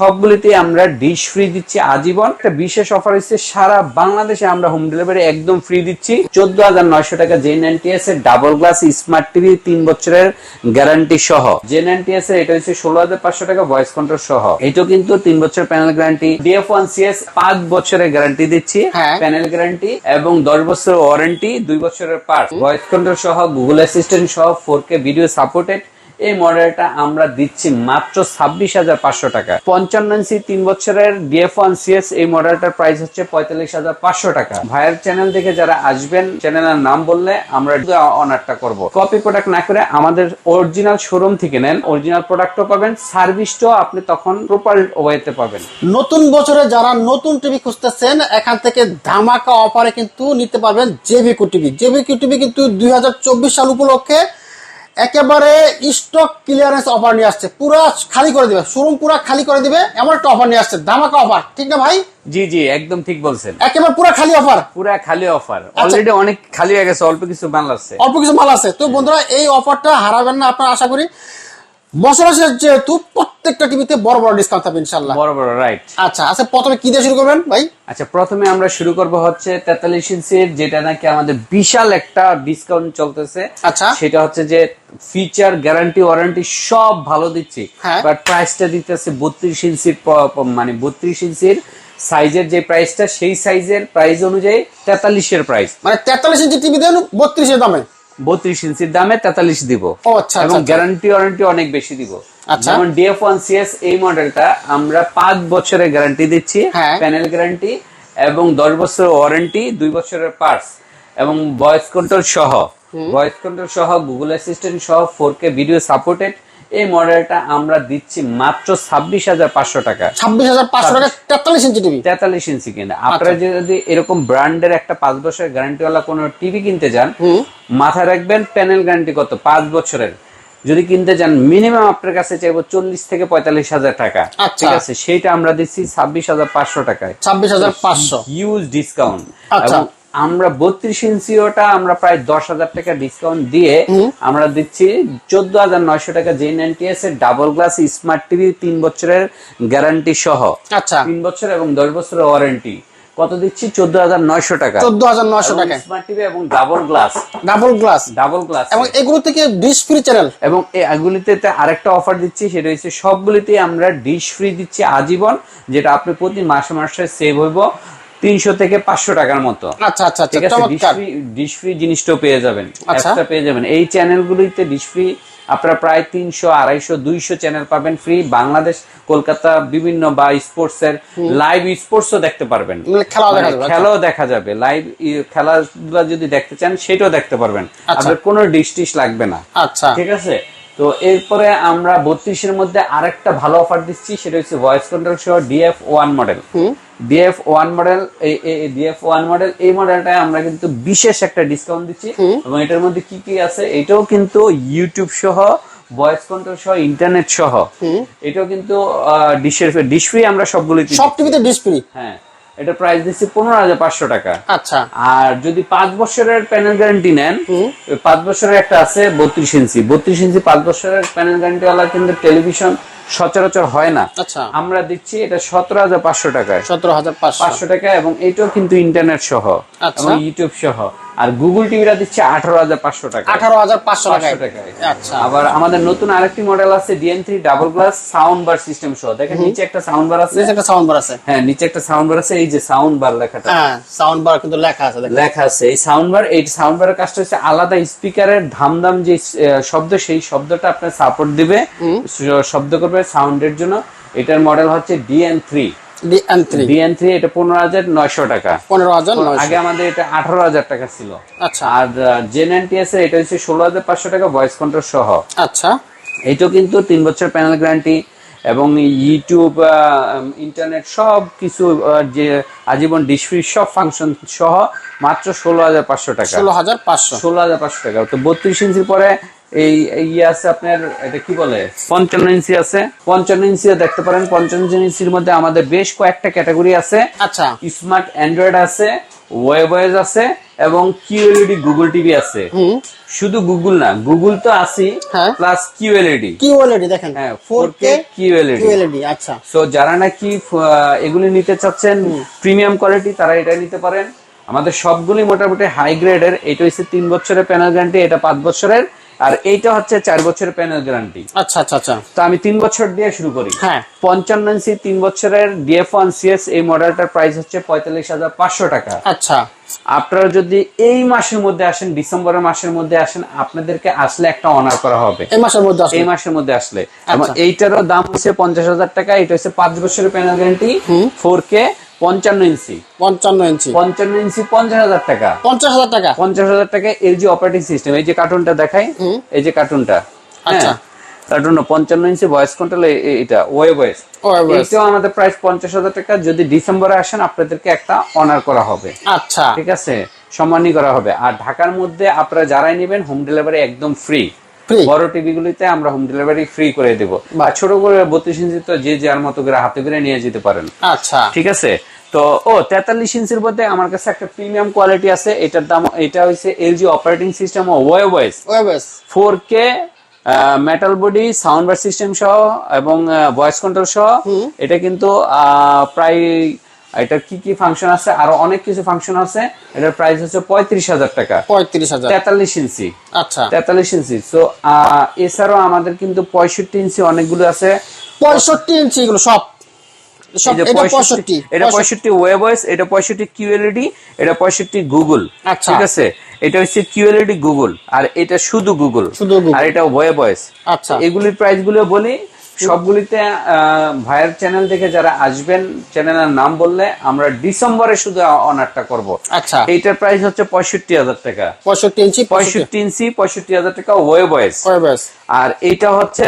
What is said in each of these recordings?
সবগুলিতে আমরা dish free দিচ্ছি আজীবন। একটা বিশেষ অফার হচ্ছে সারা বাংলাদেশে আমরা হোম ডেলিভারি একদম ফ্রি দিচ্ছি। চোদ্দ হাজার নয়শো টাকা জে নাইনটিএস এর ডাবল গ্লাস স্মার্ট টিভি তিন বছরের গ্যারান্টি সহ। জে নাইনটিএস এর এটা হচ্ছে ষোলো হাজার পাঁচশো টাকা ভয়েস কন্ট্রোল সহ। এটাও কিন্তু তিন বছর panel guarantee DF one CS পাঁচ বছরের গ্যারান্টি দিচ্ছি। প্যানেল গ্যারান্টি এবং দশ বছরের ওয়ারেন্টি দুই বছরের পার্ট ভয়েস কন্ট্রোল সহ গুগল অ্যাসিস্ট্যান্ট সহ ফোর কে ভিডিও সাপোর্টেড এই মডেলটা আমরা দিচ্ছি মাত্র ছাব্বিশ হাজার পাঁচশো টাকা। পঞ্চান্ন ইঞ্চি, তিন বছরের ডিএফ ওয়ান সিএস এই মডেলটার প্রাইস হচ্ছে পঁয়তাল্লিশ হাজার পাঁচশো টাকা। ভাইয়ের চ্যানেল দেখে যারা আসবেন চ্যানেলের নাম বললে আমরা অনারটা করব। কপি প্রোডাক্ট না করে আমাদের অরিজিনাল শোরুম থেকে নেন। অরিজিনাল প্রোডাক্টও পাবেন সার্ভিসটাও আপনি তখন প্রপার ওয়েতে পাবেন। নতুন বছরে যারা নতুন টিভি খুঁজতেছেন, এখান থেকে ধামাকা অফারে কিন্তু নিতে পারবেন জেবিকু টিভি জেবিকু টিভি কিন্তু দুই হাজার চব্বিশ সাল উপলক্ষে একেবারে স্টক ক্লিয়ারেন্স অফার নিয়ে আসছে। পুরো খালি করে দিবে। শোরুম পুরো খালি করে দিবে এমন একটা অফার নিয়ে আসছে। ধামাকা অফার ঠিক না ভাই? জি জি একদম ঠিক বলছেন। একেবারে পুরো খালি অফার পুরো খালি অফার অলরেডি অনেক খালি হয়ে গেছে অল্প কিছু মাল আছে অল্প কিছু মাল আছে। তো বন্ধুরা এই অফারটা হারাবেন না আপনারা আশা করি। বছর শেষ যেহেতু প্রত্যেকটা টিভিতে বড় বড় ডিসকাউন্ট থাকবে ইনশাল্লাহ বড় বড় রাইট আচ্ছা আচ্ছা প্রথমে কি দিয়ে শুরু করবেন ভাই? আচ্ছা প্রথমে আমরা শুরু করব হচ্ছে তেতাল্লিশ ইঞ্চির যেটা নাকি আমাদের বিশাল একটা ডিসকাউন্ট চলতেছে। আচ্ছা। সেটা হচ্ছে যে ফিচার গ্যারান্টি ওয়ারেন্টি সব ভালো দিচ্ছি। হ্যাঁ। বাট প্রাইসটা দিতেছে বত্রিশ ইঞ্চির মানে বত্রিশ ইঞ্চির সাইজের যে প্রাইসটা সেই সাইজের প্রাইস অনুযায়ী তেতাল্লিশের প্রাইস মানে তেতাল্লিশ ইঞ্চি টিভি দেন বত্রিশের দামে। বত্রিশ ইঞ্চির দামে তেতাল্লিশ দিব আচ্ছা, এবং আচ্ছা। গ্যারান্টি ওয়ারেন্টি অনেক বেশি দিব আচ্ছা। যেমন ডিএফ ওয়ান সিএস এই মডেলটা আমরা পাঁচ বছরের গ্যারান্টি দিচ্ছি। প্যানেল গ্যারান্টি এবং দশ বছর ওয়ারেন্টি দুই বছরের পার্টস এবং ভয়েস কন্ট্রোল সহ ভয়েস কন্ট্রোল সহ গুগল অ্যাসিস্ট্যান্ট সহ ফোর কে ভিডিও সাপোর্টেড এই মডেলটা আমরা দিচ্ছি মাত্র ছাব্বিশ হাজার পাঁচশো টাকা। ছাব্বিশ হাজার পাঁচশো টাকা তেতাল্লিশ ইঞ্চি টিভি। তেতাল্লিশ ইঞ্চি কিনা। আপনারা যদি এরকম ব্র্যান্ডের একটা পাঁচ বছরের গ্যারান্টি ওয়ালা কোনো টিভি কিনতে যান মাথায় রাখবেন প্যানেল গ্যারান্টি কত? পাঁচ বছরের। যদি কিনতে যান মিনিমাম আপনার কাছে চাইব চল্লিশ থেকে পঁয়তাল্লিশ হাজার টাকা। আচ্ছা। ঠিক আছে? সেইটা আমরা দিচ্ছি ছাব্বিশ হাজার পাঁচশো টাকায়। ছাব্বিশ হাজার পাঁচশো। হিউজ ডিসকাউন্ট আচ্ছা। এবং আমরা বত্রিশ ইঞ্চি ওটা আমরা প্রায় দশ হাজার টাকা ডিসকাউন্ট দিয়ে আমরা দিচ্ছি চোদ্দ হাজার নয়শো টাকা জে নাইনটিএস এর ডাবল গ্লাস স্মার্ট টিভি তিন বছরের গ্যারান্টি সহ। আচ্ছা। তিন বছর এবং দশ বছরের ওয়ারেন্টি কত দিচ্ছি? চোদ্দ হাজার নয়শো টাকা। চোদ্দ হাজার নয়শো টাকা স্মার্ট টিভি এবং double glass double glass double glass এবং এগুলো থেকে ডিশ ফ্রি চ্যানেল এবং এগুলিতে আরেকটা অফার দিচ্ছি সেটা হচ্ছে সবগুলিতে আমরা ডিশ ফ্রি দিচ্ছি আজীবন যেটা আপনি প্রতি মাসে মাসে সেভ হইব। তিনশো থেকে পাঁচশো টাকার মতো। আচ্ছা আচ্ছা আচ্ছা ঠিক আছে? ডিশ ফ্রি জিনিসটাও পেয়ে যাবেন। আচ্ছা। এক্সট্রা পেয়ে যাবেন। এই চ্যানেলগুলিতে ডিশ ফ্রি আপনারা প্রায় তিনশো আড়াইশো দুইশো চ্যানেল পাবেন ফ্রি। বাংলাদেশ কলকাতা বিভিন্ন বা স্পোর্টস এর লাইভ স্পোর্টসও দেখতে পারবেন। মানে খেলাও দেখা মানে যাবে, আচ্ছা। দেখা যাবে। লাইভ খেলাধুলা যদি দেখতে চান সেটাও দেখতে পারবেন। আচ্ছা। আপনার কোনো ডিশ টিশ লাগবে না। আচ্ছা। ঠিক আছে? তো এরপরে আমরা বত্রিশের মধ্যে আরেকটা ভালো অফার দিচ্ছি সেটা হচ্ছে ভয়েস কন্ট্রোল সহ DF one model DF one model এই ডিএফ ওয়ান মডেল এই মডেলটায় আমরা কিন্তু বিশেষ একটা ডিসকাউন্ট দিচ্ছি। এবং এটার মধ্যে কি কি আছে? এটাও কিন্তু ইউটিউব সহ ভয়েস কন্ট্রোল সহ ইন্টারনেট সহ। এটাও কিন্তু ডিশের ডিশ ফ্রি আমরা সবগুলো সব টিভিতে ডিশ ফ্রি হ্যাঁ। এটা প্রাইস দিচ্ছি পনেরো হাজার পাঁচশো টাকা। আচ্ছা। আর যদি পাঁচ বছরের প্যানেল গ্যারান্টি নেন পাঁচ বছরের একটা আছে বত্রিশ ইঞ্চি। বত্রিশ ইঞ্চি পাঁচ বছরের প্যানেল গ্যারান্টি ওয়ালা কিন্তু টেলিভিশন সচরাচর হয় না। আচ্ছা। আমরা দিচ্ছি এটা সতেরো হাজার পাঁচশো টাকায়। সতেরো হাজার পাঁচশো। টাকা এবং এটাও কিন্তু ইন্টারনেট সহ আচ্ছা। এবং ইউটিউব সহ। আর গুগল টিভিটা দিচ্ছে আঠারো হাজার পাঁচশো টাকা আঠারো হাজার পাঁচশো টাকায়। আচ্ছা। আবার আমাদের নতুন আরেকটি মডেল আছে DN three double glass sound bar system সহ। দেখেন নিচে একটা সাউন্ড বার আছে। একটা সাউন্ড বার আছে। হ্যাঁ নিচে একটা সাউন্ড বার আছে। এই যে সাউন্ড বার লেখাটা। হ্যাঁ সাউন্ড বার কিন্তু লেখা আছে দেখেন। লেখা আছে। এই সাউন্ড বার এই সাউন্ড বারের কাজটা হচ্ছে আলাদা স্পিকারের ধামধাম যে শব্দ সেই শব্দটা আপনার সাপোর্ট দিবে। শব্দ করবে সাউন্ডের জন্য। এটার মডেল হচ্ছে ডিএন থ্রি ডিএন থ্রি এটা পনেরো হাজার নয়শো টাকা। পনেরো হাজার আগে আমাদের এটা আঠারো হাজার টাকা ছিল। আচ্ছা। আর জেন এনটিএস এর এটা হচ্ছে ষোলো হাজার পাঁচশো টাকা ভয়েস কন্ট্রোল সহ। আচ্ছা। এইটাও কিন্তু তিন বছর প্যানেল গ্যারান্টি এবং ইউটিউব ইন্টারনেট সব কিছু যে আজীবন ফ্রি সব ফাংশন সহ মাত্র ষোলো হাজার পাঁচশো টাকা। ষোলো হাজার পাঁচশো। ষোলো হাজার পাঁচশো টাকা। তো বত্রিশ ইঞ্চির পরে এই ইয়ে আছে আপনার এটা কি বলে? পঞ্চান্ন ইঞ্চি আছে। পঞ্চান্ন ইঞ্চিও দেখতে পারেন। পঞ্চান্ন ইঞ্চির মধ্যে আমাদের বেশ কয়েকটা ক্যাটাগরি আছে। আচ্ছা। স্মার্ট অ্যান্ড্রয়েড আছে ওয়েবয়েজ আছে এবং কিউএলইডি গুগল টিভি আছে। শুধু গুগল না গুগল তো আছে হ্যাঁ। প্লাস কিউএলইডি কি ওএলইডি দেখেন হ্যাঁ, ফোর 4K কে QLED কিউএলইডি আচ্ছা। সো যারা নাকি এগুলি নিতে চাচ্ছেন প্রিমিয়াম কোয়ালিটি তারা এটা নিতে পারেন। আমাদের সবগুলি মোটামুটি হাই গ্রেডের এটা হচ্ছে তিন বছরের প্যানেল গ্যারান্টি এটা পাঁচ বছরের। আর এইটা হচ্ছে চার বছরের প্যানেল গ্যারান্টি আচ্ছা আচ্ছা আচ্ছা। তো আমি তিন বছর দিয়ে শুরু করি। হ্যাঁ। পঞ্চান্ন ইঞ্চি তিন বছরের ডিএফ ওয়ান সিএস এই মডেলটার প্রাইস হচ্ছে পঁয়তাল্লিশ হাজার পাঁচশো টাকা। আচ্ছা। আপনারা যদি এই মাসের মধ্যে আসেন ডিসেম্বরের মাসের মধ্যে আসেন আপনাদেরকে আসলে একটা অনার করা হবে। এই মাসের মধ্যে আসলে? এই মাসের মধ্যে আসলে। এবং আচ্ছা। এইটারও দাম হচ্ছে পঞ্চাশ হাজার টাকা এটা হচ্ছে পাঁচ বছরের প্যানেল গ্যারান্টি ফোর কে পঞ্চান্ন ইঞ্চি। পঞ্চান্ন ইঞ্চি। পঞ্চান্ন ইঞ্চি পঞ্চাশ হাজার টাকা। পঞ্চাশ হাজার টাকা? পঞ্চাশ হাজার টাকা এলজি অপারেটিং সিস্টেম এই যে কার্টুনটা দেখাই এই যে কার্টুনটা আচ্ছা। হ্যাঁ কার্টুন পঞ্চান্ন ইঞ্চি ভয়েস কন্ট্রোল এটা ওয়ে ভয়েস এইটাও আমাদের প্রাইস পঞ্চাশ হাজার টাকা। যদি ডিসেম্বরে আসেন আপনাদেরকে একটা অনার করা হবে। আচ্ছা। ঠিক আছে? সম্মানী করা হবে। আর ঢাকার মধ্যে আপনারা যারাই নেবেন হোম ডেলিভারি একদম ফ্রি? বড় টিভি গুলিতে আমরা হোম ডেলিভারি ফ্রি করে দেবো। আর ছোট করে বত্রিশ ইঞ্চি তো যে যার মতো করে হাতে করে নিয়ে যেতে পারেন। আচ্ছা। ঠিক আছে? তো ও তেতাল্লিশ ইঞ্চির মধ্যে আমার কাছে একটা প্রিমিয়াম কোয়ালিটি আছে। এটার দাম এটা হচ্ছে এলজি অপারেটিং সিস্টেম ও ওয়ে ওয়েস four K metal body sound bar system সহ এবং ভয়েস কন্ট্রোল সহ। এটা কিন্তু আহ, প্রায় এটার কি কি ফাংশন আছে? আরও অনেক কিছু ফাংশন আছে। এটার প্রাইস হচ্ছে পঁয়ত্রিশ হাজার টাকা। পঁয়ত্রিশ হাজার। তেতাল্লিশ ইঞ্চি। আচ্ছা। তেতাল্লিশ ইঞ্চি। তো এছাড়াও আমাদের কিন্তু পঁয়ষট্টি ইঞ্চি অনেকগুলো আছে। পঁয়ষট্টি ইঞ্চি এগুলো সব। সব এই যে এটা পঁয়ষট্টি। এটা পঁয়ষট্টি। ওয়েবয়েস এটা পঁয়ষট্টি কিউএলইডি এটা পঁয়ষট্টি গুগল আচ্ছা। ঠিক আছে? এটা হচ্ছে কিউএলইডি গুগল আর এটা শুধু গুগল শুধু আর এটা ওয়েবয়েস আচ্ছা। এগুলির প্রাইসগুলো বলি সবগুলিতে আহ, ভাইয়ের চ্যানেল থেকে যারা আসবেন চ্যানেলের নাম বললে আমরা ডিসেম্বরে শুধু অনারটা করব। আচ্ছা। এইটার প্রাইস হচ্ছে পঁয়ষট্টি হাজার টাকা। পঁয়ষট্টি ইঞ্চি পঁয়ষট্টি। ইঞ্চি পঁয়ষট্টি হাজার টাকা ওয়েবয়েস ওয়েবস আর এইটা হচ্ছে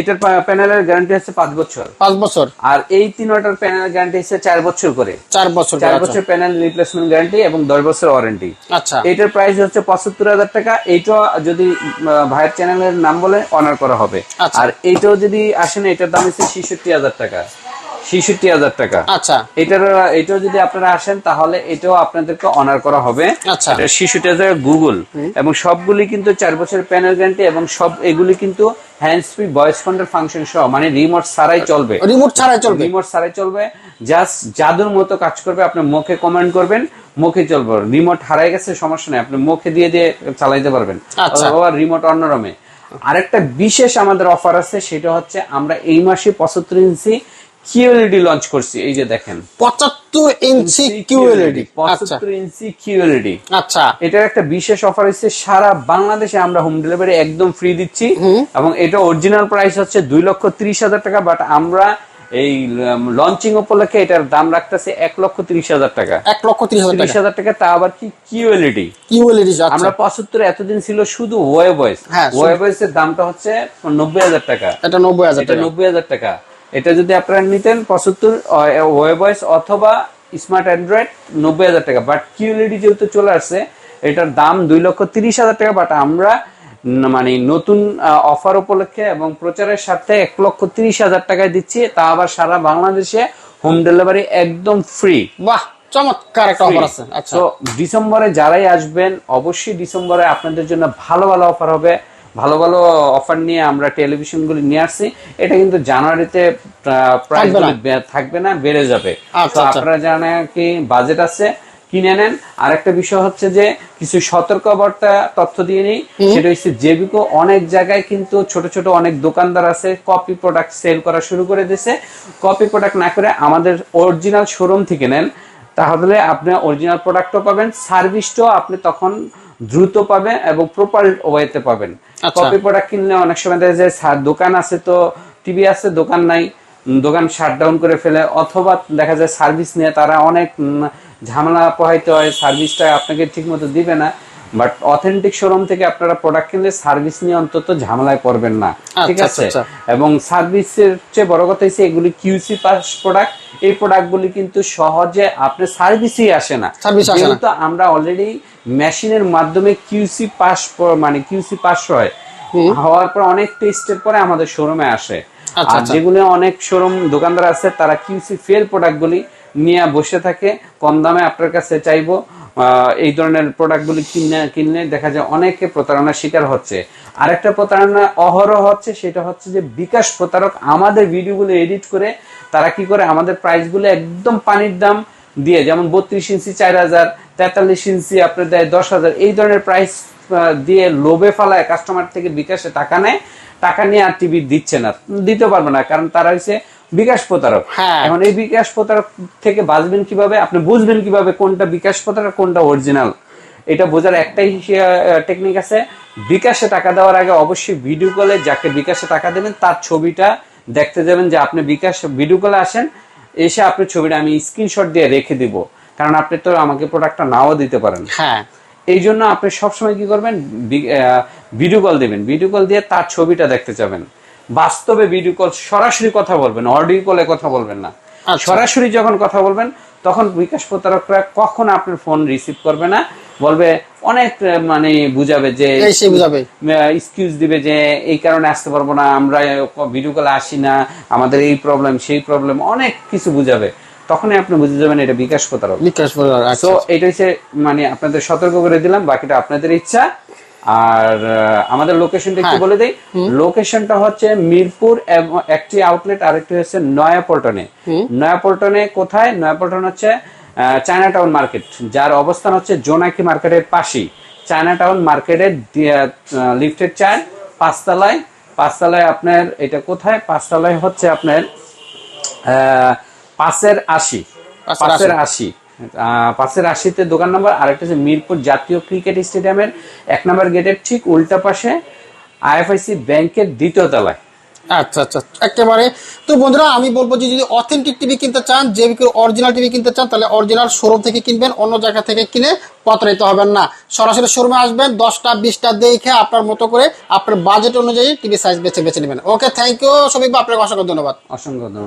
এটার প্যানেলের গ্যারান্টি হচ্ছে পাঁচ বছর। পাঁচ বছর। আর এই তিন তিনটার প্যানেল গ্যারান্টি হচ্ছে চার বছর করে। চার বছর চার বছর প্যানেল রিপ্লেসমেন্ট গ্যারান্টি এবং দশ বছর ওয়ারেন্টি আচ্ছা। এটার প্রাইস হচ্ছে পঁচাত্তর হাজার টাকা। এইটা যদি ভাইয়ের চ্যানেলের নাম বলে অনার করা হবে। আচ্ছা। আর এইটাও যদি আসেন এটার দাম হচ্ছে ছেষট্টি হাজার টাকা। ছেষট্টি হাজার টাকা। আচ্ছা। এটার এটাও যদি আপনারা আসেন তাহলে এটাও আপনাদেরকে অনার করা হবে। আচ্ছা। শিশুটি হাজার গুগল এবং সবগুলি কিন্তু চার বছরের প্যানেল গ্যারান্টি এবং সব এগুলি কিন্তু hand free voice control function সহ মানে রিমোট ছাড়াই চলবে। রিমোট ছাড়াই চলবে। রিমোট ছাড়াই চলবে। জাস্ট জাদুর মতো কাজ করবে আপনি মুখে কমেন্ট করবেন মুখে চলবে। রিমোট হারাই গেছে সমস্যা নেই। আপনি মুখে দিয়ে দিয়ে চালাইতে পারবেন। আচ্ছা। রিমোট অন্যরমে আরেকটা বিশেষ আমাদের অফার আছে সেটা হচ্ছে আমরা এই মাসে পঁচাত্তর ইঞ্চি কিউএলইডি লঞ্চ করছি এই যে দেখেন। পঁচাত্তর ইঞ্চি কিউএলইডি আচ্ছা পঁচাত্তর ইঞ্চি কিউএলইডি আচ্ছা। এটার একটা বিশেষ অফার হচ্ছে সারা বাংলাদেশে আমরা হোম ডেলিভারি একদম ফ্রি দিচ্ছি। এবং এটা অরিজিনাল প্রাইস হচ্ছে দুই লক্ষ ত্রিশ হাজার টাকা বাট আমরা এই লঞ্চিং উপলক্ষে এটার দাম রাখতেছে এক লক্ষ ত্রিশ হাজার টাকা। এক লক্ষ ত্রিশ হাজার টাকা। তা আবার কি কিউএলইডি কিউএলইডি আচ্ছা আমরা পঁচাত্তর এতদিন ছিল শুধু ওয়ে বয়েস হ্যাঁ, শুধু- এর দামটা হচ্ছে নব্বই হাজার টাকা। এটা নব্বই হাজার টাকা। নব্বই হাজার টাকা। এটা যদি আপনারা নিতেন পঁচাত্তর ওয়েব ভয়েস অথবা স্মার্ট অ্যান্ড্রয়েড নব্বই হাজার টাকা। বাট কিউএলইডি যেহেতু চলে আসছে এটার দাম দুই লক্ষ তিরিশ হাজার টাকা। বাট আমরা মানে নতুন অফার উপলক্ষে এবং প্রচারের সাথে এক লক্ষ তিরিশ হাজার টাকায় দিচ্ছি। তা আবার সারা বাংলাদেশে হোম ডেলিভারি একদম ফ্রি বাহ চমৎকার একটা অফার আছে। আচ্ছা। তো ডিসেম্বরে যারাই আসবেন অবশ্যই ডিসেম্বরে আপনাদের জন্য ভালো ভালো অফার হবে। ভালো ভালো অফার নিয়ে আমরা টেলিভিশন গুলি নিয়ে আসছি। এটা কিন্তু জানুয়ারিতে প্রাইস থাকবে না। বেড়ে যাবে। আচ্ছা, তো আচ্ছা। আপনারা জানা কি বাজেট আছে কিনে নেন। আরেকটা বিষয় হচ্ছে যে কিছু সতর্কবার্তা তথ্য দিয়ে নিই। সেটা হচ্ছে জেবিকো অনেক জায়গায় কিন্তু ছোট ছোট অনেক দোকানদার আছে কপি প্রোডাক্ট সেল করা শুরু করে দিয়েছে। কপি প্রোডাক্ট না করে আমাদের অরিজিনাল শোরুম থেকে নেন। তাহলে আপনি অরিজিনাল প্রোডাক্টও পাবেন সার্ভিসটাও আপনি তখন দ্রুত পাবেন এবং প্রপার ওয়েতে পাবেন। আচ্ছা। কপি প্রোডাক্ট কিনলে অনেক সময় দেখা যায় সা- দোকান আছে তো টিভি আছে দোকান নাই। দোকান শাটডাউন করে ফেলে। অথবা দেখা যায় সার্ভিস নিয়ে তারা অনেক ঝামেলা পোহাইতে হয় সার্ভিসটা আপনাকে ঠিক মতো দিবে না। বাট অথেন্টিক শোরুম থেকে আপনারা প্রোডাক্ট কিনলে সার্ভিস নিয়ে অন্তত ঝামেলায় পড়বেন না। ঠিক আচ্ছা, আছে? আচ্ছা। এবং সার্ভিসের চেয়ে বড় কথা হচ্ছে এগুলি কিউসি পাস প্রোডাক্ট এই প্রোডাক্টগুলি কিন্তু সহজে আপনার সার্ভিসই আসে না। Service আসে না। যেহেতু আমরা অলরেডি মেশিনের মাধ্যমে কিউসি পাস মানে কিউসি পাস হয় হওয়ার পর অনেক টেস্টের পরে আমাদের শোরুমে আসে। আচ্ছা, আর আচ্ছা। যেগুলো অনেক শোরুম দোকানদার আছে তারা কিউসি ফেল প্রোডাক্টগুলি নিয়ে বসে থাকে। কম দামে আপনার কাছে চাইব আহ, এই ধরনের প্রোডাক্টগুলি কিনে কিনলে দেখা যায় অনেকে প্রতারণার শিকার হচ্ছে। আরেকটা প্রতারণা অহরহ হচ্ছে সেটা হচ্ছে যে বিকাশ প্রতারক আমাদের ভিডিওগুলো এডিট করে তারা কি করে আমাদের প্রাইসগুলো একদম পানির দাম দিয়ে যেমন বত্রিশ ইঞ্চি চার হাজার তেতাল্লিশ ইঞ্চি আপনার দেয় দশ হাজার এই ধরনের প্রাইস দিয়ে লোভে ফেলায় কাস্টমার থেকে বিকাশে টাকা নেয় টাকা নিয়ে আর টিভি দিচ্ছে না দিতে পারবে না কারণ তারা হচ্ছে বিকাশ প্রতারক। হ্যাঁ। এখন এই বিকাশ প্রতারক থেকে বাঁচবেন কীভাবে? আপনি বুঝবেন কীভাবে কোনটা বিকাশ প্রতারক কোনটা অরিজিনাল এটা বোঝার একটাই টেকনিক আছে। বিকাশে টাকা দেওয়ার আগে অবশ্যই ভিডিও কলে যাকে বিকাশে টাকা দেবেন তার ছবিটা দেখতে যাবেন যে আপনি বিকাশ ভিডিও কলে আসেন এসে আপনার ছবিটা আমি স্ক্রিনশট দিয়ে রেখে দিব। কারণ আপনি তো আমাকে প্রোডাক্টটা নাও দিতে পারেন। হ্যাঁ। এই জন্য আপনি সবসময় কি করবেন? ভিডিও কল দিবেন। ভিডিও কল দিয়ে তার ছবিটা দেখতে যাবেন। বাস্তবে ভিডিও কল সরাসরি কথা বলবেন অডিও কলে কথা বলবেন না। আচ্ছা। সরাসরি যখন কথা বলবেন তখন বিকাশ প্রতারকরা কখন আপনার ফোন রিসিভ করবে না। বলবে অনেক মানে বুঝাবে যে বুঝাবে। এক্সকিউজ দিবে যে এই কারণে আসতে পারব না আমরা ভিডিও কলে আসি না আমাদের এই প্রবলেম সেই প্রবলেম অনেক কিছু বুঝাবে। তখনই আপনি বুঝে যাবেন এটা বিকাশ প্রতারক। বিকাশ প্রতারক, আচ্ছা তো এটা হচ্ছে মানে আপনাদের সতর্ক করে দিলাম বাকিটা আপনাদের ইচ্ছা। আর আমাদের লোকেশনটা একটু হ্যাঁ। বলে দেই। লোকেশনটা হচ্ছে মিরপুর এবং একটি আউটলেট আরেকটি হচ্ছে নয়াপল্টনে। নয়াপল্টনে কোথায়? নয়াপল্টন হচ্ছে চায়না টাউন মার্কেট যার অবস্থান হচ্ছে জোনাকি মার্কেটের পাশেই। চায়না টাউন মার্কেটের লিফটের চার পাঁচতলায়। পাঁচতলায় আপনার এটা কোথায়? পাঁচতলায় হচ্ছে আপনার পাঁচের আশি। পাঁচের পাঁচের আশি। পাঁচের আশিতে দোকান নাম্বার আরেকটা হচ্ছে মিরপুর জাতীয় ক্রিকেট স্টেডিয়ামের এক নম্বর গেটের ঠিক উল্টা পাশে আইএফআইসি ব্যাংকের দ্বিতীয় তলায়। আচ্ছা আচ্ছা একেবারে। তো বন্ধুরা, আমি বলব যে যদি অথেন্টিক টিভি কিনতে চান, যে অরিজিনাল টিভি কিনতে চান, তাহলে অরিজিনাল শোরুম থেকে কিনবেন, অন্য জায়গা থেকে কিনে প্রতারিত হবেন না। সরাসরি শোরুমে আসবেন, দশটা, বিশটা দেখে আপনার মতো করে আপনার বাজেট অনুযায়ী টিভি সাইজ বেছে বেছে নেবেন। ওকে থ্যাংক ইউ সবিক আপনাকে অসংখ্য ধন্যবাদ। অসংখ্য ধন্যবাদ।